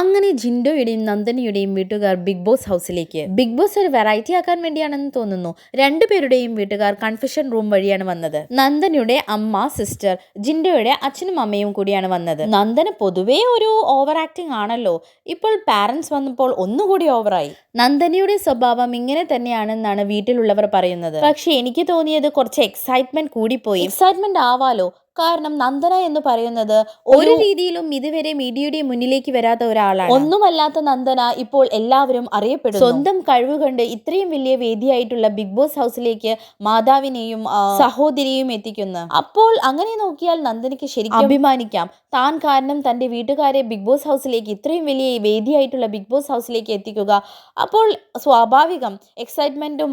അങ്ങനെ ജിൻഡോയുടെയും നന്ദനയുടെയും വീട്ടുകാർ ബിഗ് ബോസ് ഹൗസിലേക്ക്. ബിഗ് ബോസ് ഒരു വെറൈറ്റി ആക്കാൻ വേണ്ടിയാണെന്ന് തോന്നുന്നു. രണ്ടുപേരുടെയും വീട്ടുകാർ കൺഫെഷൻ റൂം വഴിയാണ് വന്നത്. നന്ദനയുടെ അമ്മ സിസ്റ്റർ ജിൻഡോയുടെ അച്ഛനും അമ്മയും കൂടിയാണ് വന്നത്. നന്ദന പൊതുവേ ഒരു ഓവർ ആക്ടിംഗ് ആണല്ലോ. ഇപ്പോൾ പാരന്റ്സ് വന്നപ്പോൾ ഒന്നുകൂടി ഓവറായി നന്ദനയുടെ സ്വഭാവം ഇങ്ങനെ തന്നെയാണെന്നാണ് വീട്ടിലുള്ളവർ പറയുന്നത്. പക്ഷെ എനിക്ക് തോന്നിയത് കുറച്ച് എക്സൈറ്റ്മെന്റ് കൂടിപ്പോയി. എക്സൈറ്റ്മെന്റ് ആവാലോ. കാരണം നന്ദന എന്ന് പറയുന്നത് ഒരു രീതിയിലും ഇതുവരെ മീഡിയയുടെ മുന്നിലേക്ക് വരാത്ത ഒരാളാണ്. ഒന്നുമല്ലാത്ത നന്ദന ഇപ്പോൾ എല്ലാവരും അറിയപ്പെടും സ്വന്തം കഴിവ് കണ്ട് ഇത്രയും വലിയ വേദിയായിട്ടുള്ള ബിഗ് ബോസ് ഹൗസിലേക്ക് മാതാവിനെയും സഹോദരിയെയും എത്തിക്കുന്നു. അപ്പോൾ അങ്ങനെ നോക്കിയാൽ നന്ദനയ്ക്ക് ശരിക്കും അഭിമാനിക്കാം. താൻ കാരണം തന്റെ വീട്ടുകാരെ ബിഗ് ബോസ് ഹൗസിലേക്ക് ഇത്രയും വലിയ വേദിയായിട്ടുള്ള ബിഗ് ബോസ് ഹൗസിലേക്ക് എത്തിക്കുക. അപ്പോൾ സ്വാഭാവികം എക്സൈറ്റ്മെന്റും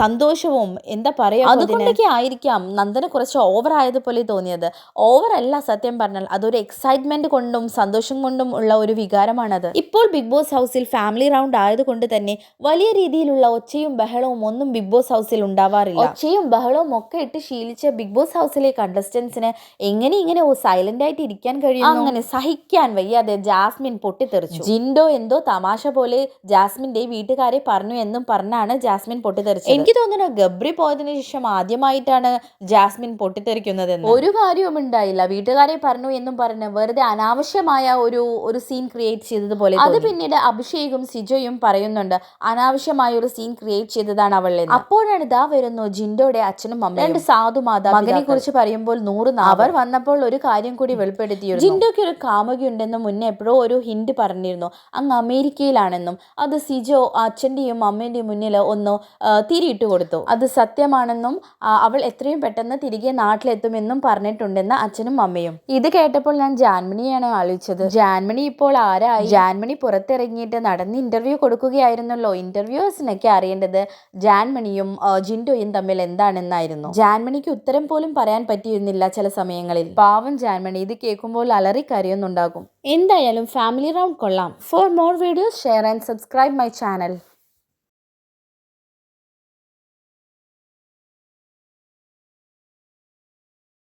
സന്തോഷവും എന്താ പറയുക അതുകൊണ്ടൊക്കെ ആയിരിക്കാം നന്ദന കുറച്ച് ഓവർ ആയതുപോലെ തോന്നിയത്. ഓവർ അല്ല സത്യം പറഞ്ഞാൽ. അതൊരു എക്സൈറ്റ്മെന്റ് കൊണ്ടും സന്തോഷം കൊണ്ടും ഉള്ള ഒരു വികാരമാണത്. ഇപ്പോൾ ബിഗ് ബോസ് ഹൗസിൽ ഫാമിലി റൗണ്ട് ആയതുകൊണ്ട് തന്നെ വലിയ രീതിയിലുള്ള ഒച്ചയും ബഹളവും ഒന്നും ബിഗ് ബോസ് ഹൗസിൽ ഉണ്ടാവാറില്ല. ഒച്ചയും ബഹളവും ഒക്കെ ഇട്ട് ശീലിച്ച ബിഗ് ബോസ് ഹൗസിലെ കണ്ടസ്റ്റൻസിന് എങ്ങനെ ഇങ്ങനെ സൈലന്റ് ആയിട്ട് ഇരിക്കാൻ കഴിയും അങ്ങനെ സഹിക്കാൻ വയ്യാതെ ജാസ്മിൻ പൊട്ടിത്തെറിച്ചു. ജിൻഡോ എന്തോ തമാശ പോലെ ജാസ്മിന്റെ വീട്ടുകാരെ പറഞ്ഞു എന്നും പറഞ്ഞാണ് ജാസ്മിൻ പൊട്ടിത്തെറിച്ചത്. എനിക്ക് തോന്നുന്നു ഗബ്രി പോയതിനു ശേഷം ആദ്യമായിട്ടാണ് ജാസ്മിൻ പൊട്ടിത്തെറിക്കുന്നത് ഒരു കാര്യവും ഉണ്ടായില്ല. വീട്ടുകാരെ പറഞ്ഞു എന്നും പറഞ്ഞ് വെറുതെ അനാവശ്യമായ ഒരു ഒരു സീൻ ക്രിയേറ്റ് ചെയ്തതുപോലെ അത് പിന്നീട് അഭിഷേകും സിജോയും പറയുന്നുണ്ട് അനാവശ്യമായ ഒരു സീൻ ക്രിയേറ്റ് ചെയ്തതാണ് അവളെ അപ്പോഴാണ് ഇതാ വരുന്നു ജിൻഡോയുടെ അച്ഛനും അമ്മ രണ്ട് സാധു മാതാ മകനെ കുറിച്ച് പറയുമ്പോൾ നൂറ് അവർ വന്നപ്പോൾ ഒരു കാര്യം കൂടി വെളിപ്പെടുത്തി ജിൻഡോയ്ക്ക് ഒരു കാമുകിയുണ്ടെന്ന് മുന്നേ എപ്പോഴോ ഒരു ഹിന്റ് പറഞ്ഞിരുന്നു. അങ്ങ് അമേരിക്കയിലാണെന്നും അത് സിജോ അച്ഛന്റെയും അമ്മേന്റെയും മുന്നിൽ ഒന്ന് തിരിയിട്ട് കൊടുത്തു. അത് സത്യമാണെന്നും അവൾ എത്രയും പെട്ടെന്ന് തിരികെ നാട്ടിലെത്തുമെന്നും പറഞ്ഞിട്ടുണ്ടെന്ന് അച്ഛനും അമ്മയും. ഇത് കേട്ടപ്പോൾ ഞാൻ ജാൻമണിയാണ് ആലോചിച്ചത്. ജാൻമണി ഇപ്പോൾ ആരായി? ജാൻമണി പുറത്തിറങ്ങിയിട്ട് നടന്ന് ഇന്റർവ്യൂ കൊടുക്കുകയായിരുന്നല്ലോ. ഇന്റർവ്യൂസിനൊക്കെ അറിയേണ്ടത് ജാൻമണിയും ജിൻഡോയും തമ്മിൽ എന്താണെന്നായിരുന്നു. ജാൻമണിക്ക് ഉത്തരം പോലും പറയാൻ പറ്റിയിരുന്നില്ല ചില സമയങ്ങളിൽ. പാവം ജാൻമണി ഇത് കേൾക്കുമ്പോൾ അലറി കരയുന്നുണ്ടാകും എന്തായാലും ഫാമിലി റൗണ്ട് കൊള്ളാം. For more videos share and subscribe my channel